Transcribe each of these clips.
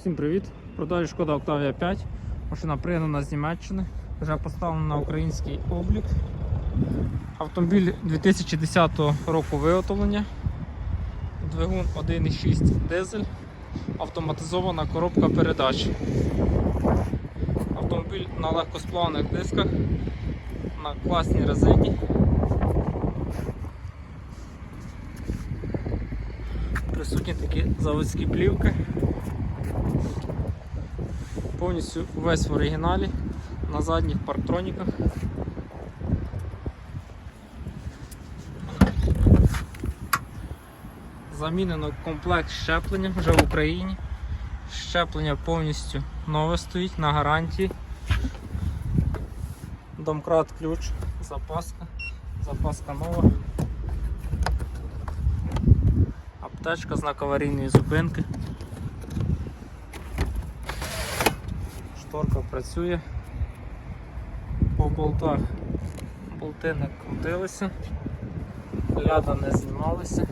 Всім привіт! Продаю шкода Octavia 5. Машина пригнана з Німеччини. Вже поставлена на український облік. Автомобіль 2010 року виготовлення. Двигун 1,6 дизель. Автоматизована коробка передач. Автомобіль на легкосплавних дисках, на класній резині. Присутні такі заводські плівки. Повністю весь в оригіналі на задніх парктроніках. Замінено комплект щеплення вже в Україні. Щеплення повністю нове стоїть на гарантії. Домкрат ключ, запаска, запаска нова. Аптечка знак аварійної зупинки. Шторка працює. По болтах болти не крутилися, ляда не знімалися.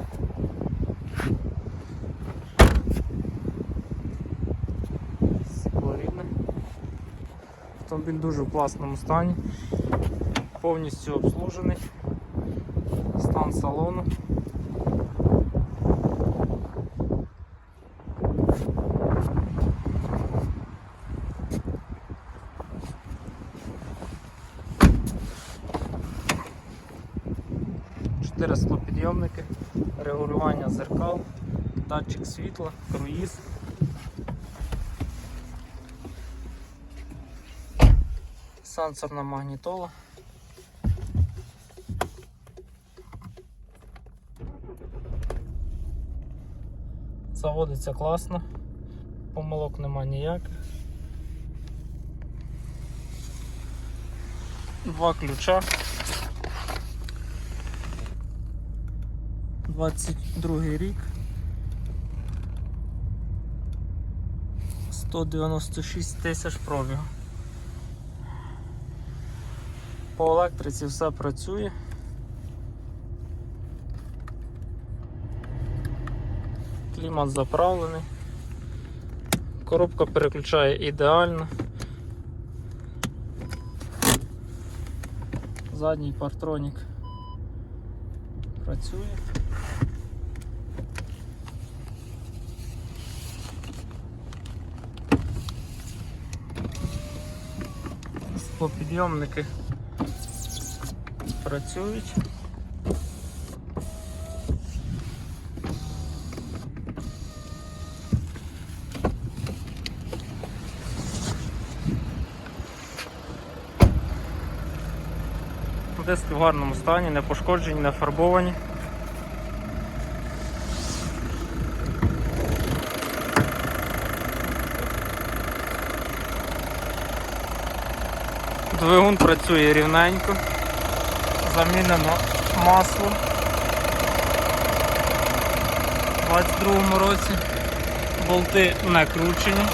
Скло. Автомобіль дуже в класному стані, повністю обслужений, стан салону. Чотири склопідйомники, регулювання зеркал, датчик світла, круїз. Сенсорна магнітола. Заводиться класно, помилок нема ніяких. Два ключа. 22 рік. 196 тисяч пробігу. По електриці все працює. Клімат заправлений. Коробка переключає ідеально. Задній партронік працює. Склопідйомники працюють. Диски в гарному стані, не пошкоджені, не фарбовані. Двигун працює рівненько, замінено масло у 22 році, болти не кручені.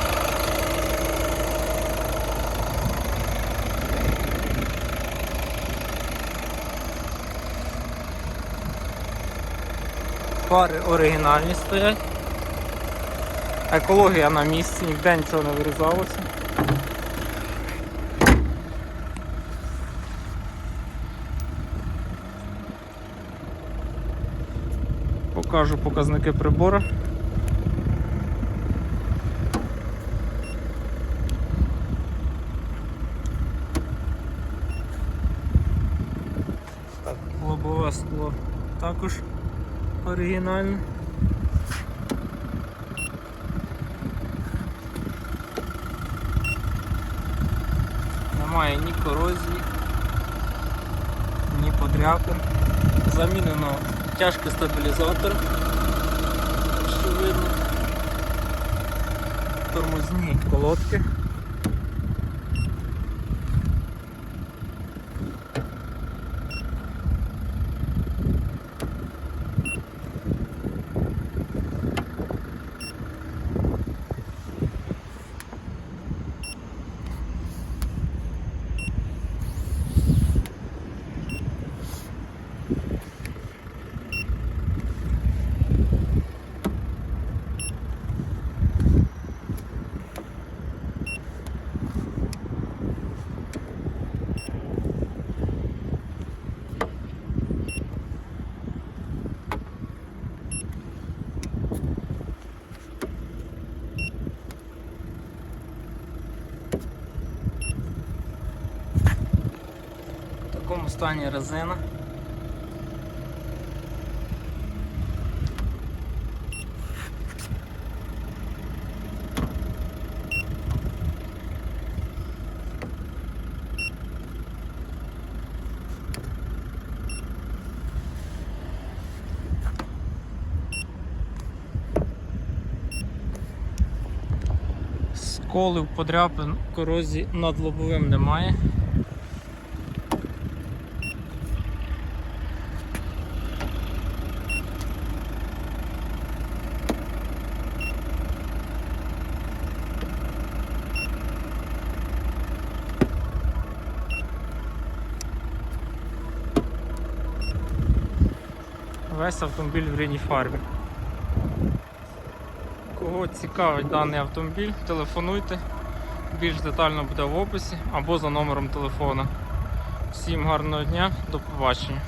Фари оригінальні стоять. Екологія на місці, ніде нічого не вирізалося. Покажу показники прибору. Так, лобове скло також оригінальне. Немає ні корозії, ні подряпин. Замінено тяжкий стабілізатор, що видно. Тормозні колодки. Якому стані резина. Сколів подряпин корозії над лобовим немає. Весь автомобіль в рідній фарбі. Кого цікавить даний автомобіль, телефонуйте. Більш детально буде в описі або за номером телефона. Всім гарного дня, до побачення.